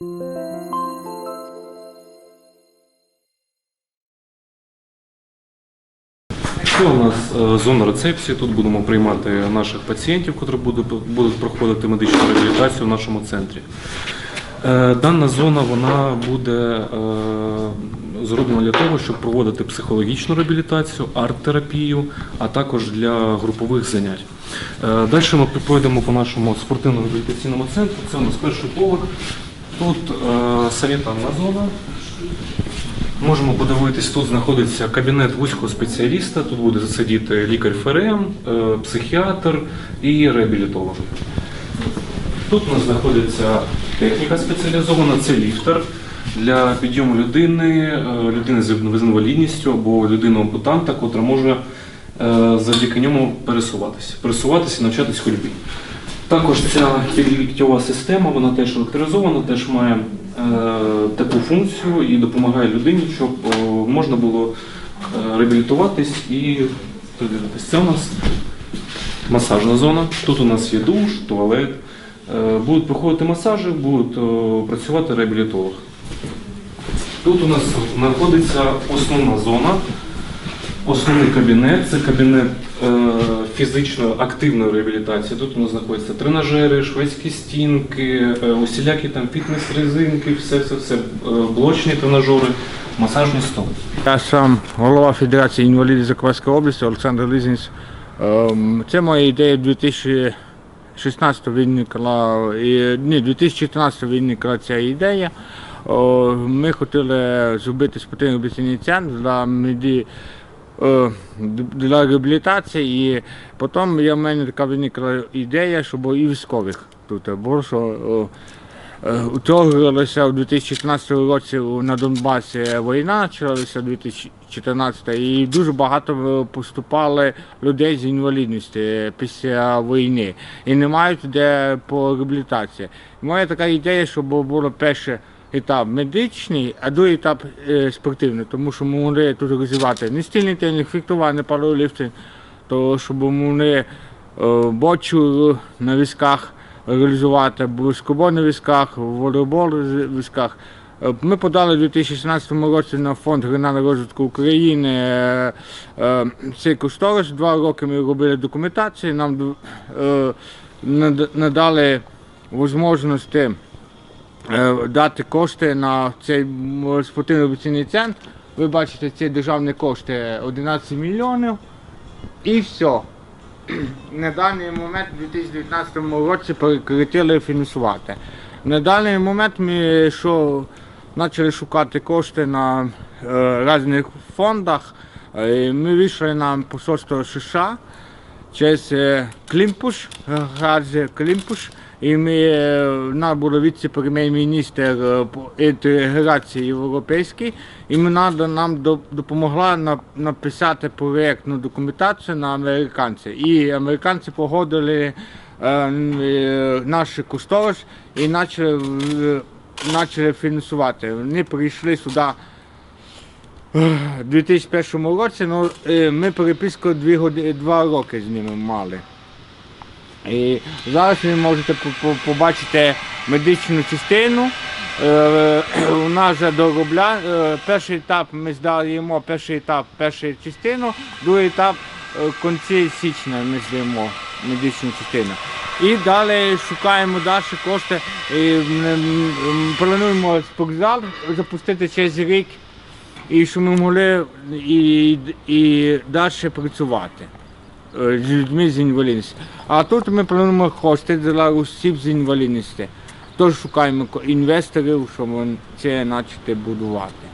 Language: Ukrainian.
Це у нас е, зона рецепції. Тут будемо приймати наших пацієнтів, які будуть, проходити медичну реабілітацію в нашому центрі. Е, Дана зона вона буде е, зроблена для того, щоб проводити психологічну реабілітацію, арт-терапію, а також для групових занять. Далі ми пройдемо по нашому спортивно-реабілітаційному центру. Це у нас перший поверх. Тут е, санітарна зона. Можемо подивитись, тут знаходиться кабінет вузького спеціаліста. Тут буде засидіти лікар ФРМ, е, психіатр і реабілітолог. Тут у нас знаходиться техніка спеціалізована, це ліфтер для підйому людини, е, людини з інвалідністю або людини ампутанта, котра може е, завдяки ньому пересуватися, пересуватися і навчатись ходьбі. Також ця підліктьова система, вона теж електризована, теж має е, таку функцію і допомагає людині, щоб е, можна було е, реабілітуватись і придивитись. Це у нас масажна зона. Тут у нас є душ, туалет. Будуть проходити масажі, будуть працювати реабілітолог. Тут у нас знаходиться основна зона, основний кабінет. Це кабінет е, фізично активної реабілітації. Тут у нас знаходяться тренажери, шведські стінки, е, усілякі там фітнес-резинки, все, все, все, е, блочні тренажери, масажні столи. Я сам голова Федерації інвалідів Закарпатської області Олександр Лізінс. Ем, Це моя ідея 2016 виникла, ні, 2014 виникла ця ідея. Ми хотіли зробити спортивний обіцяний центр для меді, е, для реабілітації. І потім я, в мене така виникла ідея, щоб і військових тут було, що о, Е, Утягувалася у 2014 році на Донбасі війна, почалася у 2014 і дуже багато е, поступали людей з інвалідністю після війни і не мають де по реабілітації. Моя така ідея, щоб було перший етап медичний, а другий етап е, спортивний, тому що могли тут розвивати не стільний тренінг, фехтування, пауерліфтинг, то щоб вони е, бочу на візках реалізувати баскетбол на візках, волейбол на візках. Е, Ми подали у 2016 році на фонд регіонального розвитку України цей кошторис. Два роки ми робили документацію, нам надали можливості дати кошти на цей спортивний обіцяний центр. Ви бачите, ці державні кошти 11 мільйонів і все. На даний момент у 2019 році прекратили фінансувати. На даний момент ми що, почали шукати кошти на е, різних фондах. Е, Ми вийшли на посольство США через Клімпуш, Газі Клімпуш. І ми, віце-прем'єр-міністр е, по інтеграції європейській, і надо, нам допомогла написати проєктну документацію на американців. І американці погодили е, н- е, наш кошторис і почали фінансувати. Вони прийшли сюди у 2001 році, ну, е, ми переписку дві годи, два роки з ними мали. І зараз ви можете по- по- побачити медичну частину. Е, У нас вже доробля. е, Перший етап ми здаємо перший етап, першу частину, другий етап в кінці січня ми здаємо медичну частину. І далі шукаємо далі кошти. І, плануємо спортзал запустити через рік, і щоб ми могли і, і далі працювати е, з людьми з інвалідністю. А тут ми плануємо хости для осіб з інвалідністю. Тож шукаємо інвесторів, щоб це почати будувати.